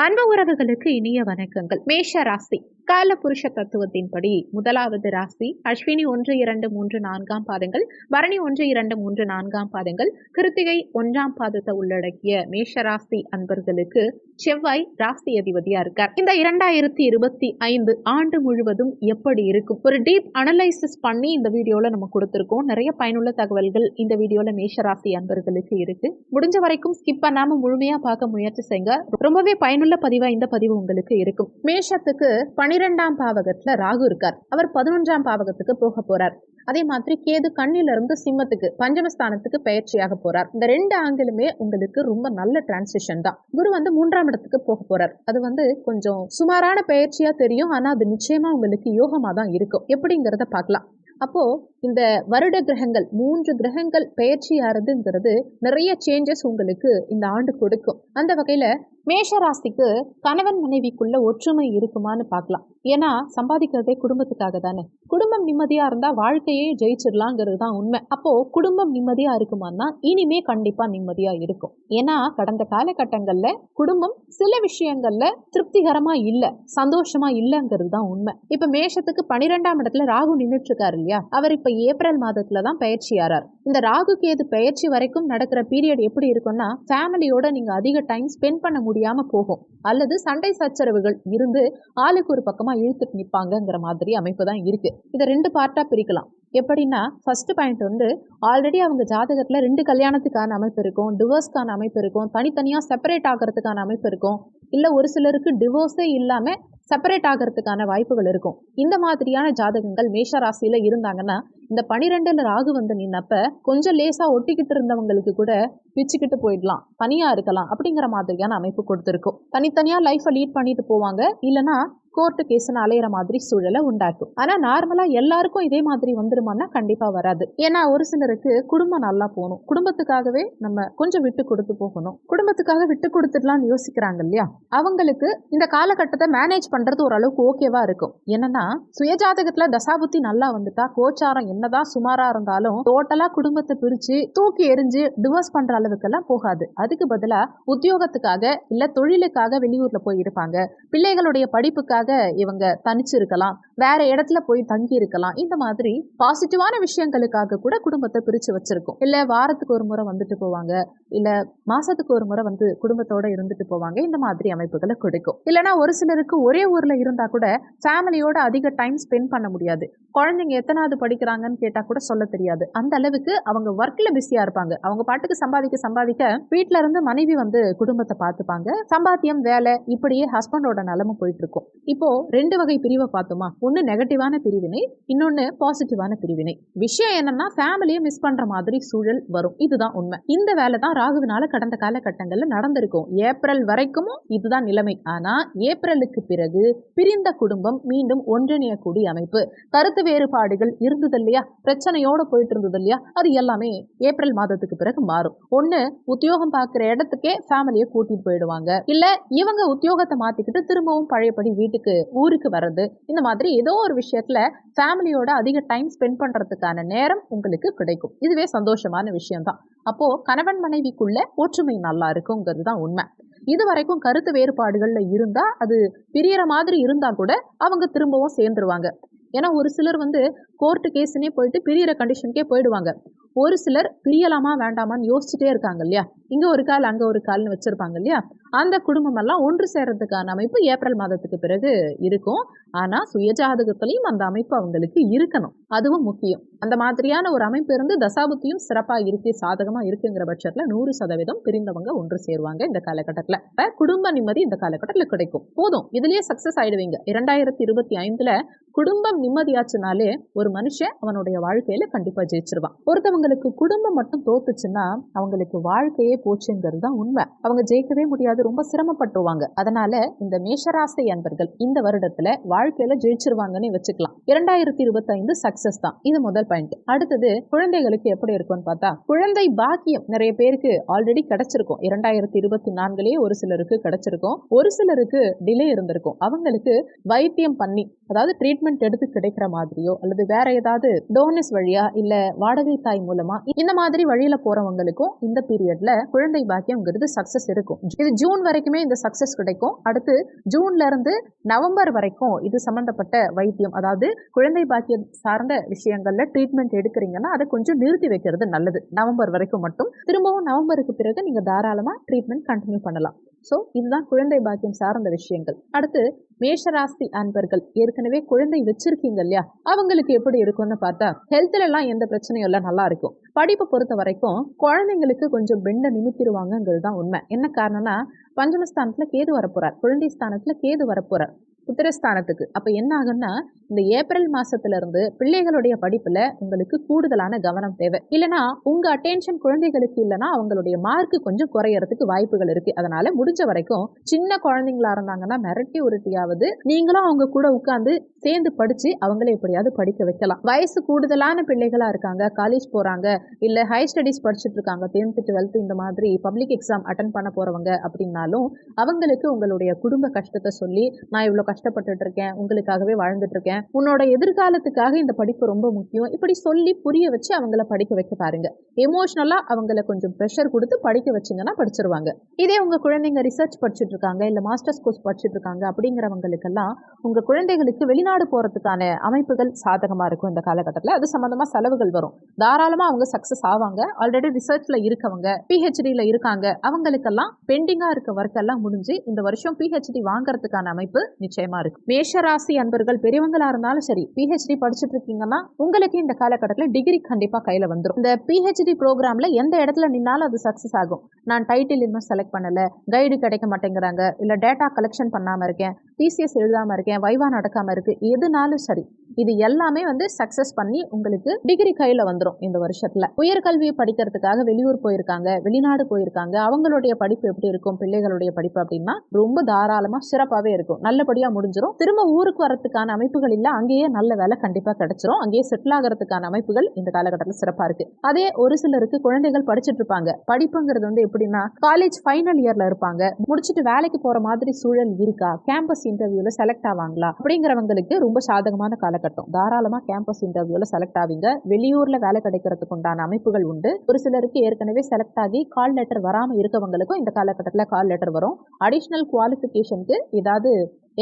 அன்பு உறவுகளுக்கு இனிய வணக்கங்கள். மேஷ ராசி கால புருஷ தத்துவத்தின்படி முதலாவது ராசி அஸ்வினி ஒன்று இரண்டு மூன்று நான்காம் பாதங்கள் பரணி ஒன்று இரண்டு மூன்று நான்காம் பாதங்கள் கிருத்திகை ஒன்றாம் பாதத்தை உள்ளடக்கிய மேஷ ராசி அன்பர்களுக்கு செவ்வாய் ராசி அதிபதியா இருக்கார். இந்த இரண்டாயிரத்தி இருபத்தி ஐந்து ஆண்டு முழுவதும் எப்படி இருக்கும்? ஒரு டீப் அனலைசிஸ் பண்ணி இந்த வீடியோல நம்ம கொடுத்துருக்கோம். நிறைய பயனுள்ள தகவல்கள் இந்த வீடியோல மேஷ ராசி அன்பர்களுக்கு இருக்கு. முடிஞ்ச வரைக்கும் ஸ்கிப் பண்ணாம முழுமையா பார்க்க முயற்சி செய்யுங்க ரொம்பவே பயனுள்ள பதிவா இந்த பதிவு உங்களுக்கு இருக்கும். மேஷத்துக்கு பனிரெண்டாம் பாவகத்துல ராகு இருக்கார். அவர் பதினொன்றாம் பாவகத்துக்கு போக போறார். அதே மாதிரி கேது கண்ணிலிருந்து சிம்மத்துக்கு பஞ்சமஸ்தானத்துக்கு பயிற்சியாக போறார். இந்த ரெண்டு ஆங்கிலுமே உங்களுக்கு ரொம்ப நல்ல டிரான்சிஷன் தான். குரு வந்து மூன்றாம் இடத்துக்கு போக போறார். அது வந்து கொஞ்சம் சுமாரான பயிற்சியா தெரியும். ஆனா அது நிச்சயமா உங்களுக்கு யோகமா தான் இருக்கும். எப்படிங்கிறத பார்க்கலாம். அப்போ இந்த வருட கிரகங்கள் மூன்று கிரகங்கள் பயிற்சியாகிறதுங்கிறது நிறைய சேஞ்சஸ் உங்களுக்கு இந்த ஆண்டு கொடுக்கும். அந்த வகையில மேஷராசிக்கு கணவன் மனைவிக்குள்ள ஒற்றுமை இருக்குமான்னு பார்க்கலாம். ஏன்னா சம்பாதிக்கிறதே குடும்பத்துக்காக தானே. குடும்பம் நிம்மதியா இருந்தா வாழ்க்கையே ஜெயிச்சிடலாங்கிறது தான் உண்மை. அப்போ குடும்பம் நிம்மதியா இருக்குமான்னா இனிமே கண்டிப்பா நிம்மதியா இருக்கும். ஏன்னா கடந்த காலகட்டங்கள்ல குடும்பம் சில விஷயங்கள்ல திருப்திகரமா இல்ல சந்தோஷமா இல்லைங்கிறது தான் உண்மை. இப்ப மேஷத்துக்கு பனிரெண்டாம் இடத்துல ராகு நின்றுட்டு இருக்காரு இல்லையா? அவர் இப்ப ஏப்ரல் மாதத்துல தான் பயிற்சி ஆறார். இந்த ராகு கேது பயிற்சி வரைக்கும் நடக்கிற பீரியட் எப்படி இருக்கும்னா ஃபேமிலியோட நீங்க அதிக டைம் ஸ்பெண்ட் பண்ண முடியாம போகும். அல்லது சண்டை சச்சரவுகள் இருந்து ஆளுக்கு ஒரு பக்கமா இழுத்துட்டு நிற்பாங்கங்கிற மாதிரி அமைப்பு தான் இருக்கு. இதை ரெண்டு பார்ட்டா பிரிக்கலாம். எப்படின்னா ஃபர்ஸ்ட் பாயிண்ட் வந்து ஆல்ரெடி அவங்க ஜாதகத்தில் ரெண்டு கல்யாணத்துக்கான அமைப்பு இருக்கும் டிவோர்ஸ்க்கான அமைப்பு இருக்கும் தனித்தனியாக செப்பரேட் ஆகிறதுக்கான அமைப்பு இருக்கும். இல்லை ஒரு சிலருக்கு டிவோர்ஸே இல்லாமல் செப்பரேட் ஆகிறதுக்கான வாய்ப்புகள் இருக்கும். இந்த மாதிரியான ஜாதகங்கள் மேஷ ராசியில் இருந்தாங்கன்னா இந்த பனிரெண்டுல ராகு வந்து நின்னப்ப கொஞ்சம் லேசாக ஒட்டிக்கிட்டு இருந்தவங்களுக்கு கூட பிச்சுக்கிட்டு போயிடலாம். தனியாக இருக்கலாம் அப்படிங்கிற மாதிரியான அமைப்பு கொடுத்துருக்கும். தனித்தனியாக லைஃப்பை லீட் பண்ணிட்டு போவாங்க. இல்லைனா கோர்ட்டு கேஸ்னு அலையிற மாதிரி சூழலை உண்டாக்கும். ஆனா நார்மலா எல்லாருக்கும் இதே மாதிரி வந்துருமான்னா கண்டிப்பா வராது. ஏன்னா ஒரு சிலருக்கு குடும்பம் நல்லா போகணும். குடும்பத்துக்காகவே நம்ம கொஞ்சம் விட்டு கொடுத்து போகணும். குடும்பத்துக்காக விட்டு கொடுத்துடலாம்னு யோசிக்கிறாங்க இல்லையா? அவங்களுக்கு இந்த காலகட்டத்தை மேனேஜ் பண்றது ஓரளவுக்கு ஓகேவா இருக்கும். என்னன்னா சுயஜாதகத்துல தசாபுத்தி நல்லா வந்துட்டா கோச்சாரம் என்னதான் சுமாரா இருந்தாலும் டோட்டலா குடும்பத்தை பிரிச்சு தூக்கி எரிஞ்சு டிவோர்ஸ் பண்ற அளவுக்கெல்லாம் போகாது. அதுக்கு பதிலா உத்தியோகத்துக்காக இல்ல தொழிலுக்காக வெளியூர்ல போய் இருப்பாங்க. பிள்ளைகளுடைய படிப்புக்காக இவங்க தனிச்சு இருக்கலாம் வேற இடத்துல போய் தங்கி இருக்கலாம் இந்த மாதிரி பாசிட்டிவான விஷயங்களுக்காக கூட குடும்பத்தை பிரிச்சு வச்சிருக்கோம். இல்ல வாரத்துக்கு ஒரு முறை வந்துட்டு போவாங்க. இல்ல மாசத்துக்கு ஒரு முறை வந்து குடும்பத்தோட இருந்துட்டு போவாங்க. இந்த மாதிரி அமைப்புகளை கொடுக்கும். இல்லைன்னா ஒரு சிலருக்கு ஒரே ஊர்ல இருந்தா கூட ஃபேமிலியோட அதிக டைம் ஸ்பெண்ட் பண்ண முடியாது. குழந்தைங்க எத்தனாவது படிக்கிறாங்க படிக்கிறாங்கன்னு கேட்டா கூட சொல்ல தெரியாது. அந்த அளவுக்கு அவங்க ஒர்க்ல பிஸியா இருப்பாங்க. அவங்க பாட்டுக்கு சம்பாதிக்க சம்பாதிக்க வீட்டுல இருந்து மனைவி வந்து குடும்பத்தை பார்த்துப்பாங்க சம்பாத்தியம் வேலை இப்படியே ஹஸ்பண்டோட நிலமும் போயிட்டு இருக்கும் இப்போ ரெண்டு வகை பிரிவை பார்த்தோமா? ஒன்று நெகட்டிவான பிரிவினை இன்னொன்று பாசிட்டிவான பிரிவினை. விஷயம் என்னன்னா ஃபேமிலியை மிஸ் பண்ற மாதிரி சூழல் வரும். இதுதான் உண்மை. இந்த வேலை தான் ராகுவினால கடந்த காலகட்டங்களில் நடந்திருக்கும். ஏப்ரல் வரைக்கும் இதுதான் நிலைமை. ஆனா ஏப்ரலுக்கு பிறகு பிரிந்த குடும்பம் மீண்டும் ஒன்றிணையக்கூடிய அமைப்பு. கருத்து வேறுபாடுகள் இருந்தது இல்லையா இல்லையா? பிரச்சனையோடு போயிட்டு இருந்தது இல்லையா? அது எல்லாமே ஏப்ரல் மாதத்துக்கு பிறகு மாறும். ஒன்று உத்தியோகம் பார்க்குற இடத்துக்கே ஃபேமிலியை கூட்டிட்டு போயிடுவாங்க. இல்லை இவங்க உத்தியோகத்தை மாற்றிக்கிட்டு திரும்பவும் பழையபடி வீட்டுக்கு ஊருக்கு வர்றது இந்த மாதிரி ஏதோ ஒரு விஷயத்தில் ஃபேமிலியோட அதிக டைம் ஸ்பெண்ட் பண்ணுறதுக்கான நேரம் உங்களுக்கு கிடைக்கும். இதுவே சந்தோஷமான விஷயம்தான். அப்போது கணவன் மனைவிக்குள்ள ஒற்றுமை நல்லா இருக்குங்கிறது தான் உண்மை. இது வரைக்கும் கருத்து வேறுபாடுகள்ல இருந்தா அது பிரியற மாதிரி இருந்தா கூட அவங்க திரும்பவும் சேர்ந்துருவாங்க. ஏன்னா ஒரு சிலர் வந்து கோர்ட்டு கேஸ்னே போயிட்டு பிரியிற கண்டிஷனுக்கே போயிடுவாங்க. ஒரு சிலர் பிரியலாமா வேண்டாமான்னு யோசிச்சுட்டே இருக்காங்க இல்லையா? இங்க ஒரு கால் அங்க ஒரு கால்னு வச்சிருப்பாங்க இல்லையா? அந்த குடும்பம் எல்லாம் ஒன்று சேர்றதுக்கான அமைப்பு ஏப்ரல் மாதத்துக்கு பிறகு இருக்கும். ஆனா சுயஜாதகத்துலேயும் அந்த அமைப்பு அவங்களுக்கு இருக்கணும். அதுவும் முக்கியம். அந்த மாதிரியான ஒரு அமைப்பு இருந்து தசாபுத்தியும் சிறப்பா இருக்கு சாதகமா இருக்குங்கிற பட்சத்துல நூறு சதவீதம் பிரிந்தவங்க ஒன்று சேருவாங்க இந்த காலகட்டத்துல. குடும்ப நிம்மதி இந்த காலகட்டத்துல கிடைக்கும். போதும். இதுலயே சக்சஸ் ஆயிடுவீங்க. இரண்டாயிரத்தி இருபத்தி ஐந்துல குடும்பம் நிம்மதியாச்சுனாலே ஒரு மனுஷன் அவனுடைய வாழ்க்கையில கண்டிப்பா ஜெயிச்சிருவான். ஒருத்தவங்க அவங்களுக்கு குடும்பம் மட்டும் தோத்துச்சுன்னா அவங்களுக்கு வாழ்க்கையே போச்சுங்கிறது தான் உண்மை. அவங்க ஜெயிக்கவே முடியாது ரொம்ப சிரமப்பட்டுவாங்க அதனால இந்த மேஷராசி அன்பர்கள் இந்த வருடத்துல வாழ்க்கையில ஜெயிச்சிருவாங்கன்னு வச்சுக்கலாம். இரண்டாயிரத்தி இருபத்தி ஐந்து சக்சஸ் தான். இது முதல் பாயிண்ட். அடுத்தது குழந்தைகளுக்கு எப்படி இருக்கும்னு பார்த்தா குழந்தை பாக்கியம் நிறைய பேருக்கு ஆல்ரெடி கிடைச்சிருக்கும். இரண்டாயிரத்தி இருபத்தி நான்குலயே ஒரு சிலருக்கு கிடைச்சிருக்கும். ஒரு சிலருக்கு டிலே இருந்திருக்கும். அவங்களுக்கு வைத்தியம் பண்ணி அதாவது ட்ரீட்மெண்ட் எடுத்து கிடைக்கிற மாதிரியோ அல்லது வேற ஏதாவது டோனஸ் வழியா இல்ல வாடகை தாய் மூலம் மூலமா இந்த மாதிரி வழியில போறவங்களுக்கும் இந்த பீரியட்ல குழந்தை பாக்கியம்ங்கிறது சக்சஸ் இருக்கும். இது ஜூன் வரைக்குமே இந்த சக்சஸ் கிடைக்கும். அடுத்து ஜூன்ல இருந்து நவம்பர் வரைக்கும் இது சம்பந்தப்பட்ட வைத்தியம் அதாவது குழந்தை பாக்கியம் சார்ந்த விஷயங்கள்ல ட்ரீட்மெண்ட் எடுக்கிறீங்கன்னா அதை கொஞ்சம் நிறுத்தி வைக்கிறது நல்லது. நவம்பர் வரைக்கும் மட்டும். திரும்பவும் நவம்பருக்கு பிறகு நீங்க தாராளமா ட்ரீட்மெண்ட் கண்டினியூ பண்ணலாம். ஸோ இதுதான் குழந்தை பாக்கியம் சார்ந்த விஷயங்கள். அடுத்து மேஷராசி அன்பர்கள். ஏற்கனவே குழந்தை வச்சிருக்கீங்க இல்லையா? அவங்களுக்கு எப்படி இருக்கும்னு பார்த்தா ஹெல்த்ல எல்லாம் எந்த பிரச்சனையும் இல்லை நல்லா இருக்கும். படிப்பை பொறுத்த வரைக்கும் குழந்தைங்களுக்கு கொஞ்சம் பெண்டை நிமித்திடுவாங்கங்கிறது தான் உண்மை. என்ன காரணம்னா பஞ்சமஸ்தானத்துல கேது வரப்போறார். குழந்தை ஸ்தானத்துல கேது வரப்போறார். புத்திரஸ்தானத்துக்கு. அப்போ என்ன ஆகும்னா இந்த ஏப்ரல் மாதத்துலேருந்து பிள்ளைகளுடைய படிப்பில் உங்களுக்கு கூடுதலான கவனம் தேவை. இல்லைனா உங்கள் அட்டென்ஷன் குழந்தைகளுக்கு இல்லைன்னா அவங்களுடைய மார்க் கொஞ்சம் குறையறதுக்கு வாய்ப்புகள் இருக்குது அதனால் முடிஞ்ச வரைக்கும் சின்ன குழந்தைங்களா இருந்தாங்கன்னா மிரட்டி உருட்டியாவது நீங்களும் அவங்க கூட உட்காந்து சேர்ந்து படித்து அவங்கள எப்படியாவது படிக்க வைக்கலாம். வயசு கூடுதலான பிள்ளைகளாக இருக்காங்க காலேஜ் போகிறாங்க இல்லை ஹை ஸ்டடீஸ் படிச்சுட்டு இருக்காங்க டென்த் டுவெல்த் இந்த மாதிரி பப்ளிக் எக்ஸாம் அட்டன் பண்ண போகிறவங்க அப்படின்னாலும் அவங்களுக்கு உங்களுடைய குடும்ப கஷ்டத்தை சொல்லி நான் இவ்வளவு கஷ்டப்பட்டுட்டு இருக்கேன் உங்களுக்காகவே வாழ்ந்துட்டு இருக்கேன் உன்னோட எதிர்காலத்துக்காக இந்த படிப்பு ரொம்ப முக்கியம். இப்படி சொல்லி புரிய வச்சு அவங்கள படிக்க வைக்க பாருங்க. எமோஷனலா அவங்கள கொஞ்சம் ப்ரெஷர் கொடுத்து படிக்க வச்சிங்கன்னா படிச்சிருவாங்க. இதே உங்க குழந்தைங்க ரிசர்ச் படிச்சுட்டு இருக்காங்க இல்ல மாஸ்டர்ஸ் கோர்ஸ் படிச்சுட்டு இருக்காங்க அப்படிங்கிறவங்களுக்கெல்லாம் உங்க குழந்தைகளுக்கு வெளிநாடு போறதுக்கான அமைப்புகள் சாதகமா இருக்கும் இந்த காலகட்டத்தில். அது சம்பந்தமா செலவுகள் வரும். தாராளமா அவங்க சக்சஸ் ஆவாங்க. ஆல்ரெடி ரிசர்ச்ல இருக்கவங்க பிஹெச்டியில் இருக்காங்க அவங்களுக்கெல்லாம் பெண்டிங்கா இருக்க ஒர்க் எல்லாம் முடிஞ்சு இந்த வருஷம் பிஹெச்டி வாங்குறதுக்கான அமைப்பு நிச்சயம் இருக்கு. மேஷராசி அன்பர்கள் பெரியவங்களா இருந்தாலும் சரி பிஹெச்டி படிச்சுட்டு இருக்கீங்கன்னா உங்களுக்கு இந்த காலகட்டத்தில் டிகிரி கண்டிப்பா கையில வந்துடும் இந்த பிஹெச்டி ப்ரோக்ராம்ல எந்த இடத்துல நின்னாலும் அது சக்சஸ் ஆகும். நான் டைட்டில் இன்னும் செலக்ட் பண்ணல கைடு கிடைக்க மாட்டேங்கிறாங்க இல்ல டேட்டா கலெக்ஷன் பண்ணாம இருக்கேன் டிசிஎஸ் எழுதாம இருக்கேன் வைவா நடக்காம இருக்கு எதுனாலும் சரி. இது எல்லாமே வந்து சக்சஸ் பண்ணி உங்களுக்கு டிகிரி கையில வந்துடும் இந்த வருஷத்துல. உயர்கல்வி படிக்கிறதுக்காக வெளியூர் போயிருக்காங்க வெளிநாடு போயிருக்காங்க. அவங்களுடைய படிப்பு எப்படி இருக்கும்? பிள்ளைகளுடைய படிப்பு அப்படின்னா ரொம்ப தாராளமா சிறப்பாவே இருக்கும். நல்லபடியா முடிஞ்சிடும் திரும்ப ஊருக்கு வரத்துக்கான அமைப்புகள் இல்ல அங்கேயே நல்ல வேலை கண்டிப்பா கிடைச்சிரும். அங்கேயே செட்டில் ஆகிறதுக்கான அமைப்புகள் இந்த காலகட்டத்தில் சிறப்பா இருக்கு. அதே ஒரு சிலருக்கு குழந்தைகள் படிச்சுட்டு இருப்பாங்க. படிப்புங்கிறது வந்து எப்படின்னா காலேஜ் ஃபைனல் இயர்ல இருப்பாங்க. முடிச்சுட்டு வேலைக்கு போற மாதிரி சூழல் இருக்கா? கேம்பஸ் இன்டர்வியூல செலக்ட் ஆவாங்களா? அப்படிங்கிறவங்களுக்கு ரொம்ப சாதகமான காலகட்டம். தாராளமா கேம்பஸ் இன்டர்வியூல செலக்ட் ஆவீங்க. வெளியூர்ல வேலை கிடைக்கிறதுக்கு உண்டான அமைப்புகள் உண்டு. ஒரு சிலருக்கு ஏற்கனவே செலக்ட் ஆகி கால் லெட்டர் வராம இருக்கவங்களுக்கும் இந்த காலகட்டத்தில் கால் லெட்டர் வரும். அடிஷ்னல் குவாலிஃபிகேஷனுக்கு ஏதாவது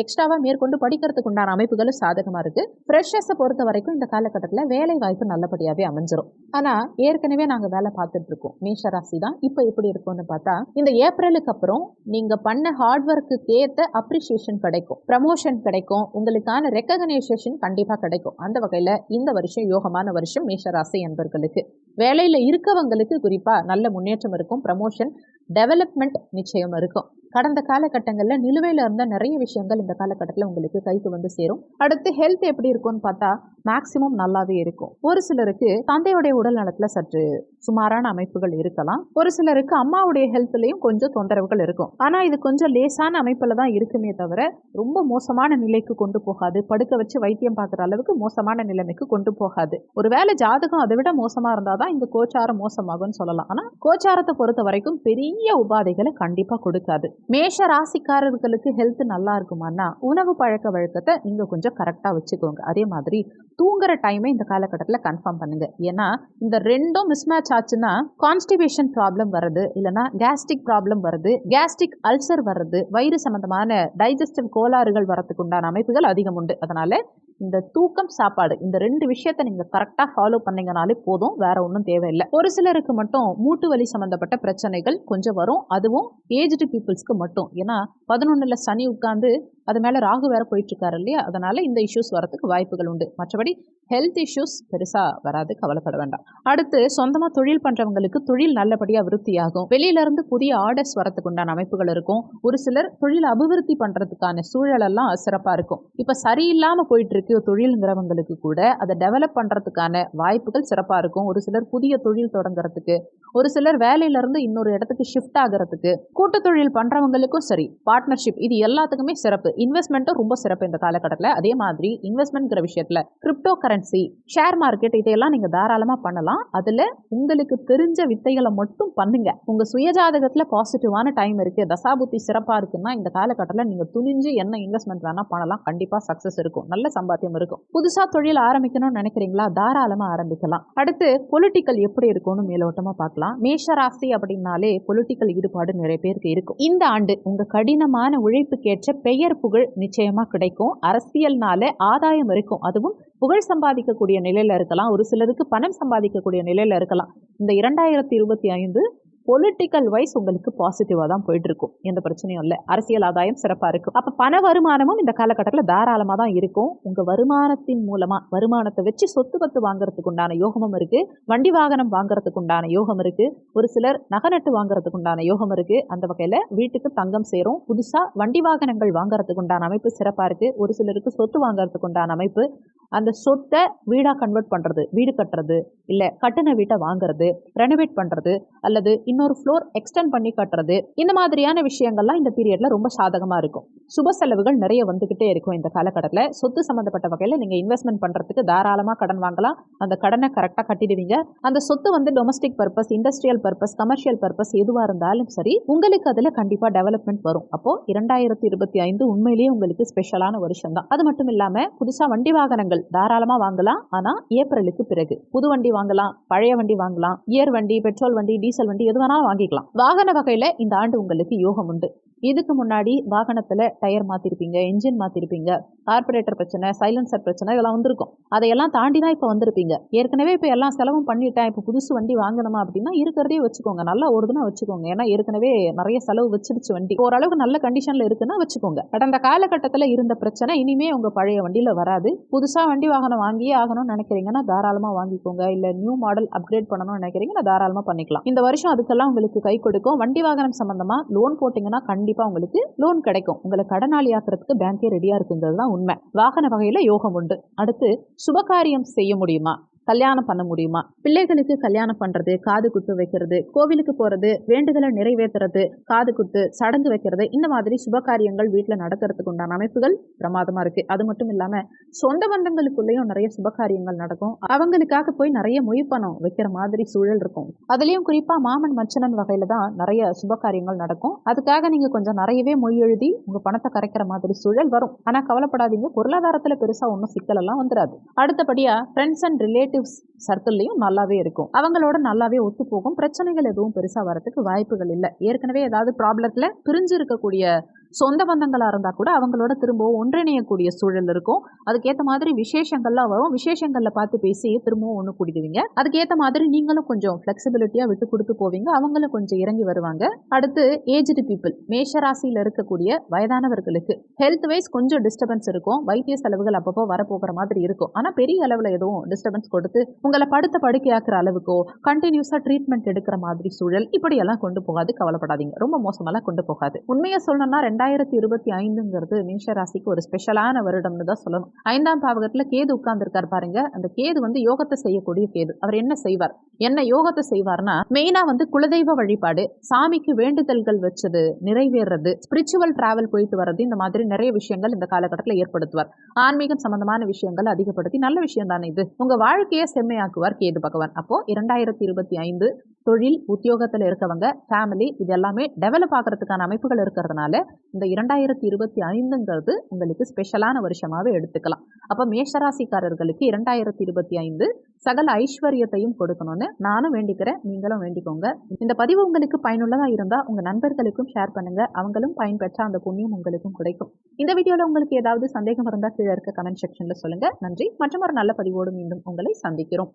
எக்ஸ்ட்ராவாக மேற்கொண்டு படிக்கிறதுக்கு உண்டான அமைப்புகளும் சாதகமாக இருக்குது ஃப்ரெஷர்ஸை பொறுத்த வரைக்கும் இந்த காலகட்டத்தில் வேலை வாய்ப்பு நல்லபடியாகவே அமைஞ்சிரும். ஆனால் ஏற்கனவே நாங்கள் வேலை பார்த்துட்டு இருக்கோம். மேஷராசி தான். இப்போ எப்படி இருக்கும்னு பார்த்தா இந்த ஏப்ரலுக்கு அப்புறம் நீங்கள் பண்ண ஹார்ட் ஒர்க்குக்கு ஏற்ற அப்ரிஷியேஷன் கிடைக்கும். ப்ரமோஷன் கிடைக்கும். உங்களுக்கான ரெக்ககனைசேஷன் கண்டிப்பாக கிடைக்கும். அந்த வகையில் இந்த வருஷம் யோகமான வருஷம் மேஷராசி என்பர்களுக்கு. வேலையில் இருக்கவங்களுக்கு குறிப்பாக நல்ல முன்னேற்றம் இருக்கும். ப்ரமோஷன் டெவலப்மெண்ட் நிச்சயம் இருக்கும். கடந்த காலகட்டங்களில் நிலுவையில் இருந்த நிறைய விஷயங்கள் இந்த காலகட்டத்தில் உங்களுக்கு கைக்கு வந்து சேரும். அடுத்து ஹெல்த் எப்படி இருக்கும்னு பார்த்தா மேக்சிமம் நல்லாவே இருக்கும். ஒரு சிலருக்கு தந்தையுடைய உடல் நலத்தில் சற்று சுமாரான அமைப்புகள் இருக்கலாம். ஒரு சிலருக்கு அம்மாவுடைய ஹெல்த்லயும் கொஞ்சம் தொந்தரவுகள் இருக்கும். ஆனா இது கொஞ்சம் லேசான அமைப்புல தான் இருக்குமே தவிர ரொம்ப மோசமான நிலைக்கு கொண்டு போகாது. படுக்க வச்சு வைத்தியம் பார்க்குற அளவுக்கு மோசமான நிலைமைக்கு கொண்டு போகாது. ஒருவேளை ஜாதகம் அதை விட மோசமா இருந்தாதான் இந்த கோச்சாரம் மோசமாகும்னு சொல்லலாம். ஆனா கோச்சாரத்தை பொறுத்த வரைக்கும் பெரிய உபாதைகளை கண்டிப்பாக கொடுக்காது. மேஷ ராசிக்காரர்களுக்கு ஹெல்த் நல்லா இருக்குமானா உணவு பழக்க வழக்கத்தை நீங்க கொஞ்சம் கரெக்டா வச்சுக்கோங்க. அதே மாதிரி தூங்குற டைமை இந்த காலகட்டத்தில் கன்ஃபார்ம் பண்ணுங்க. ஏன்னா இந்த ரெண்டும் மிஸ்மேட்ச் ஆச்சுன்னா கான்ஸ்டிபேஷன் ப்ராப்ளம் வருது இல்லைனா கேஸ்ட்ரிக் ப்ராப்ளம் வருது கேஸ்ட்ரிக் அல்சர் வருது வயிறு சம்பந்தமான டைஜஸ்டிவ் கோளாறுகள் வரத்துக்கு உண்டான அமைப்புகள் அதிகம் உண்டு. அதனால இந்த தூக்கம் சாப்பாடு இந்த ரெண்டு விஷயத்த நீங்க கரெக்டா ஃபாலோ பண்ணீங்கனாலே போதும் வேற ஒன்றும் தேவையில்லை. ஒரு சிலருக்கு மட்டும் மூட்டு வலி சம்பந்தப்பட்ட பிரச்சனைகள் கொஞ்சம் வரும். அதுவும் ஏஜ்டு பீப்புள்ஸ்க்கு மட்டும். ஏன்னா பதினொன்னுல சனி உட்கார்ந்து அது மேலே ராகு வேற போயிட்டு இருக்காரு இல்லையா? அதனால இந்த இஷ்யூஸ் வரதுக்கு வாய்ப்புகள் உண்டு. மற்றபடி ஹெல்த் இஷ்யூஸ் பெருசாக வராது கவலைப்பட வேண்டாம். அடுத்து சொந்தமாக தொழில் பண்ணுறவங்களுக்கு தொழில் நல்லபடியாக விருத்தியாகும். வெளியில இருந்து புதிய ஆர்டர்ஸ் வரத்துக்கு உண்டான அமைப்புகள் இருக்கும். ஒரு சிலர் தொழில் அபிவிருத்தி பண்ணுறதுக்கான சூழலெல்லாம் சிறப்பாக இருக்கும். இப்போ சரியில்லாமல் போயிட்டு இருக்கு தொழிலுங்கிறவங்களுக்கு கூட அதை டெவலப் பண்ணுறதுக்கான வாய்ப்புகள் சிறப்பாக இருக்கும். ஒரு சிலர் புதிய தொழில் தொடங்குறதுக்கு ஒரு சிலர் வேலையிலேருந்து இன்னொரு இடத்துக்கு ஷிஃப்ட் ஆகிறதுக்கு கூட்டு தொழில் சரி பார்ட்னர்ஷிப் இது எல்லாத்துக்குமே சிறப்பு. இன்வெஸ்ட்மெண்ட்டும் ரொம்ப சிறப்பு இந்த காலகட்டத்தில். அதே மாதிரி இன்வெஸ்ட்மெண்ட்ங்கிற விஷயத்தில் கிரிப்டோ கரன்சி ஷேர் மார்க்கெட் இதையெல்லாம் நீங்கள் தாராளமாக பண்ணலாம். அதில் உங்களுக்கு தெரிஞ்ச வித்தைகளை மட்டும் பண்ணுங்க. உங்கள் சுயஜாதகத்தில் பாசிட்டிவான டைம் இருக்குது தசாபுத்தி சிறப்பாக இருக்குன்னா இந்த காலகட்டத்தில் நீங்கள் துணிஞ்சு என்ன இன்வெஸ்ட்மெண்ட் வேணால் பண்ணலாம். கண்டிப்பாக சக்ஸஸ் இருக்கும். நல்ல சம்பாத்தியம் இருக்கும். புதுசாக தொழில் ஆரம்பிக்கணும்னு நினைக்கிறீங்களா? தாராளமாக ஆரம்பிக்கலாம். அடுத்து பொலிட்டிக்கல் எப்படி இருக்கும்னு மேலோட்டமாக பார்க்கலாம். மேஷராசி அப்படின்னாலே பொலிட்டிக்கல் ஈடுபாடு நிறைய பேருக்கு இருக்கும். இந்த ஆண்டு உங்கள் கடினமான உழைப்புக்கேற்ற பெயர் புகழ் நிச்சயமாக கிடைக்கும். அரசியல்னால ஆதாயம் இருக்கும். அதுவும் புகழ் சம்பாதிக்கக்கூடிய நிலையில் இருக்கலாம். ஒரு சிலருக்கு பணம் சம்பாதிக்கக்கூடிய நிலையில் இருக்கலாம். இந்த இரண்டாயிரத்தி இருபத்தி ஐந்து பொலிட்டிக்கல் வைஸ் உங்களுக்கு பாசிட்டிவாக தான் போயிட்டு இருக்கும் எந்த பிரச்சனையும் இல்லை. அரசியல் ஆதாயம் சிறப்பாக இருக்கும். அப்போ பண வருமானமும் இந்த காலகட்டத்தில் தாராளமாக தான் இருக்கும். உங்கள் வருமானத்தின் மூலமாக வருமானத்தை வச்சு சொத்து பத்து வாங்குறதுக்கு உண்டான யோகமும் இருக்குது வண்டி வாகனம் வாங்குறதுக்கு உண்டான யோகம் இருக்குது ஒரு சிலர் நகநட்டு வாங்குறதுக்கு உண்டான யோகம் இருக்குது அந்த வகையில் வீட்டுக்கு தங்கம் சேரும். புதுசாக வண்டி வாகனங்கள் வாங்குறதுக்கு உண்டான அமைப்பு சிறப்பாக இருக்குது ஒரு சிலருக்கு சொத்து வாங்குறதுக்கு உண்டான அமைப்பு அந்த சொத்தை வீடாக கன்வெர்ட் பண்ணுறது வீடு கட்டுறது இல்லை கட்டின வீட்டை வாங்குறது ரெனோவேட் பண்ணுறது அல்லது இன்னொரு ஃப்ளோர் எக்ஸ்டெண்ட் பண்ணி கட்டுறது இந்த மாதிரியான விஷயங்கள்லாம் இந்த பீரியடில் ரொம்ப சாதகமாக இருக்கும். சுப செலவுகள் நிறைய வந்துக்கிட்டே இருக்கும் இந்த காலகட்டத்தில். சொத்து சம்மந்தப்பட்ட வகையில் நீங்கள் இன்வெஸ்ட்மெண்ட் பண்ணுறதுக்கு தாராளமாக கடன் வாங்கலாம். அந்த கடனை கரெக்டாக கட்டிடுவீங்க. அந்த சொத்து வந்து domestic purpose industrial purpose commercial purpose எதுவாக இருந்தாலும் சரி உங்களுக்கு அதில் கண்டிப்பாக டெவலப்மெண்ட் வரும். அப்போது இரண்டாயிரத்தி இருபத்தி ஐந்து உண்மையிலேயே உங்களுக்கு ஸ்பெஷலான வருஷம் தான் அது மட்டும் இல்லாமல் புதுசாக வண்டி வாகனங்கள் தாராளமாக வாங்கலாம். ஆனால் ஏப்ரலுக்கு பிறகு. புது வண்டி வாங்கலாம் பழைய வண்டி வாங்கலாம் இயர் வண்டி பெட்ரோல் வண்டி டீசல் வண்டி எது வேணாலும் வாங்கிக்கலாம். வாகன வகையில் இந்த ஆண்டு உங்களுக்கு யோகம் உண்டு. இதுக்கு முன்னாடி வாகனத்தில் டயர் மாற்றிருப்பீங்க இன்ஜின் மாற்றிருப்பீங்க கார்பரேட்டர் பிரச்சனை சைலன்சர் பிரச்சனை இதெல்லாம் வந்திருக்கும். அதையெல்லாம் தாண்டி தான் இப்போ வந்திருப்பீங்க. ஏற்கனவே இப்போ எல்லாம் செலவும் பண்ணிட்டேன். இப்போ புதுசு வண்டி வாங்கணுமா அப்படின்னா இருக்கிறதே வச்சுக்கோங்க. நல்லா ஓடுதுன்னா வச்சுக்கோங்க. ஏன்னா ஏற்கனவே நிறைய செலவு வச்சிருச்சு வண்டி. ஓரளவுக்கு நல்ல கண்டிஷனில் இருக்குன்னா வச்சுக்கோங்க. கடந்த காலகட்டத்தில் இருந்த பிரச்சனை இனிமே உங்கள் பழைய வண்டியில் வராது. புதுசாக வண்டி வாகனம் வாங்கியே ஆகணும்னு நினைக்கிறீங்கன்னா தாராளமாக வாங்கிக்கோங்க. இல்லை நியூ மாடல் அப்கிரேட் பண்ணணும்னு நினைக்கிறீங்கன்னா தாராளமாக பண்ணிக்கலாம். இந்த வருஷம் அதுக்கெல்லாம் உங்களுக்கு கை கொடுக்கும். வண்டி வாகனம் சம்மந்தமாக லோன் போட்டிங்கன்னா கண்டிப்பாக உங்களுக்கு லோன் கிடைக்கும். உங்களை கடனாளி ஆக்கிறதுக்கு பேங்கே ரெடியாக இருக்குங்கிறது தான் உண்மை. வாகன வகையில் யோகம் உண்டு. அடுத்து சுபகாரியம் செய்ய முடியுமா? கல்யாணம் பண்ண முடியுமா? பிள்ளைகளுக்கு கல்யாணம் பண்ணுறது காது குத்து வைக்கிறது கோவிலுக்கு போகிறது வேண்டுதலை நிறைவேற்றுறது காது குத்து சடங்கு வைக்கிறது இந்த மாதிரி சுப காரியங்கள் வீட்டில் நடக்கிறதுக்கு உண்டான அமைப்புகள் பிரமாதமாக இருக்குது அது மட்டும் இல்லாமல் சொந்த பந்தங்களுக்குள்ளேயும் நிறைய சுப காரியங்கள் நடக்கும். அவங்களுக்காக போய் நிறைய மொழி பணம் வைக்கிற மாதிரி சூழல் இருக்கும். அதுலேயும் குறிப்பாக மாமன் மச்சனன் வகையில் தான் நிறைய சுபகாரியங்கள் நடக்கும். அதுக்காக நீங்கள் கொஞ்சம் நிறையவே மொய் எழுதி உங்கள் பணத்தை கரைக்கிற மாதிரி சூழல் வரும். ஆனால் கவலைப்படாதீங்க. பொருளாதாரத்தில் பெருசாக ஒன்றும் சிக்கலெல்லாம் வந்துடாது அடுத்தபடியா ஃப்ரெண்ட்ஸ் அண்ட் ரிலேட்டிவ்ஸ் சர்க்கிள்லையும் நல்லாவே இருக்கும். அவங்களோட நல்லாவே ஒத்து போகும் பிரச்சனைகள் எதுவும் பெருசாக வரத்துக்கு வாய்ப்புகள் இல்லை. ஏற்கனவே ஏதாவது ப்ராப்ளத்தில் பிரிஞ்சு இருக்கக்கூடிய சொந்த பந்தங்களாக இருந்தால் கூட அவங்களோட திரும்பவும் ஒன்றிணையக்கூடிய சூழல் இருக்கும். அதுக்கேற்ற மாதிரி விசேஷங்கள்லாம் வரும். விசேஷங்களில் பார்த்து பேசி திரும்பவும் ஒன்று கூடிடுவீங்க. அதுக்கேற்ற மாதிரி நீங்களும் கொஞ்சம் ஃப்ளெக்சிபிலிட்டியாக விட்டு கொடுத்து போவீங்க. அவங்களும் கொஞ்சம் இறங்கி வருவாங்க. அடுத்து ஏஜ்டு பீப்புள் மேஷ ராசியில் இருக்கக்கூடிய வயதானவர்களுக்கு ஹெல்த் வைஸ் கொஞ்சம் டிஸ்டர்பன்ஸ் இருக்கும். வைத்திய செலவுகள் அப்பப்போ வரப்போகிற மாதிரி இருக்கும். ஆனால் பெரிய அளவில் எதுவும் டிஸ்டர்பன்ஸ் கொடுத்து உங்களை படுத்த படுக்கையாக்குற அளவுக்கோ கண்டினியூஸாக ட்ரீட்மெண்ட் எடுக்கிற மாதிரி சூழல் இப்படியெல்லாம் கொண்டு போகாது. கவலைப்படாதீங்க. ரொம்ப மோசமெல்லாம் கொண்டு போகாது. உண்மையை சொல்லணும்னா ரெண்டாயிரத்தி இருபத்தி ஐந்துங்கிறது மேஷராசிக்கு ஒரு ஸ்பெஷலான வருடம்னு தான் சொல்லணும். ஐந்தாம் பாவகத்தில் கேது உட்கார்ந்துருக்கார் பாருங்க. அந்த கேது வந்து யோகத்தை செய்யக்கூடிய கேது. அவர் என்ன செய்வார்? என்ன யோகத்தை செய்வார்னா மெயினா வந்து குலதெய்வ வழிபாடு சாமிக்கு வேண்டுதல்கள் வச்சது நிறைவேறது ஸ்பிரிச்சுவல் டிராவல் போயிட்டு வர்றது இந்த மாதிரி நிறைய விஷயங்கள் இந்த காலகட்டத்தில் ஏற்படுத்துவார். ஆன்மீகம் சம்பந்தமான விஷயங்கள் அதிகப்படுத்தி நல்ல விஷயம் தானே இது. உங்க வாழ்க்கையை செம்மையாக்குவார் கேது பகவான். அப்போ இரண்டாயிரத்தி இருபத்தி ஐந்து தொழில் உத்தியோகத்தில் இருக்கவங்க ஃபேமிலி இது எல்லாமே டெவலப் ஆகிறதுக்கான அமைப்புகள் இருக்கிறதுனால இந்த இரண்டாயிரத்தி இருபத்தி ஐந்துங்கிறது உங்களுக்கு ஸ்பெஷலான வருஷமாகவே எடுத்துக்கலாம். அப்போ மேஷராசிக்காரர்களுக்கு இரண்டாயிரத்தி இருபத்தி ஐந்து சகல ஐஸ்வர்யத்தையும் கொடுக்கணும்னு நானும் வேண்டிக்கிறேன் நீங்களும் வேண்டிக்கோங்க. இந்த பதிவு உங்களுக்கு பயனுள்ளதாக இருந்தால் உங்கள் நண்பர்களுக்கும் ஷேர் பண்ணுங்க அவங்களும் பயன்பெற்ற அந்த புண்ணியம் உங்களுக்கும் கிடைக்கும். இந்த வீடியோவில் உங்களுக்கு ஏதாவது சந்தேகம் இருந்தால் கீழே இருக்க கமெண்ட் செக்ஷனில் சொல்லுங்கள் நன்றி மற்றும் ஒரு நல்ல பதிவோடு மீண்டும் உங்களை சந்திக்கிறோம்.